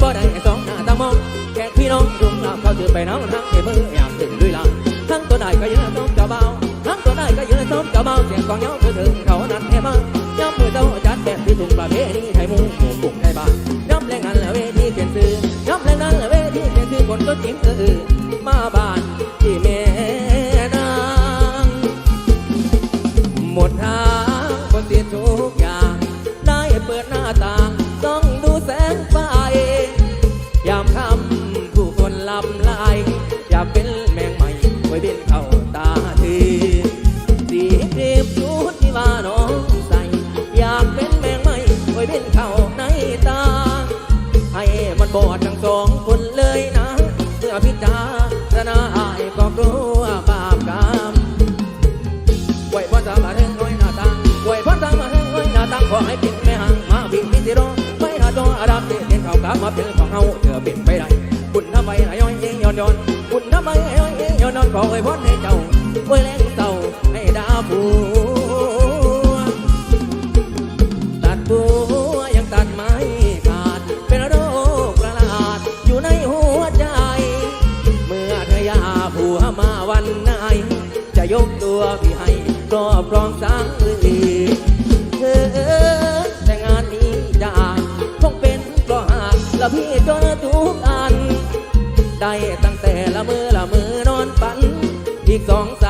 บ่ได้สองหน้าตามองแขกพี่น้องรุมราเขาตื่ไปน้องทั้งเอเมื่ออยากตื่นด้วยล่ะทั้งตัวได้ก็ยืนต้มกระเบาทั้งตัวได้ก็ยืนต้มกระเบาเสียงกองเงอเธอถึงเขานั้นแค่บ้างย้ำมือเจ้าจัดแบบที่ถุงประเพณีไทยมุ่งหมู่กลุ่ไทยบ้านย้อำแรงงานละเวทีเตียนซื้อย้อำแรงงานละเวทีเตียนซื้อคนก็จิ้มเออ คนลำลาย อยากเป็นแมงใหม่ไว้บินเข้าตาทีสีเรียบชุดที่ว่าน้องใส่ อยากเป็นแมงใหม่ไว้บินเข้าในตา ให้มันบอดทั้งสองคนเลยนะเมื่อพิจารณาอายก็กลัวบาปกรรมไหวพรสามารถให้น้อยหน้าตังไหวพรสามารถให้น้อยหน้าตังขอให้เป็นแม่หังมาบินพิสิโรไม่หาจออาดับเด่นเขากลับมาเป็นของเฮา องย้อนย้อนขอไหวพรให้เจ้าไว้แรงเศร้าให้ดาวผัวตัดบัวยังตัดไม้ขาดเป็นโรคประหลาดอยู่ในหัวใจ เมื่อเธอยาผัวมาวันไหนจะยกตัวพี่ให้ครอบครองสังอีเธอแต่งานนี้จะคงเป็นก็หากและพี่ก็ทุกอัน ได้ตั้งแต่ละมือละมือนอน อีกสองสา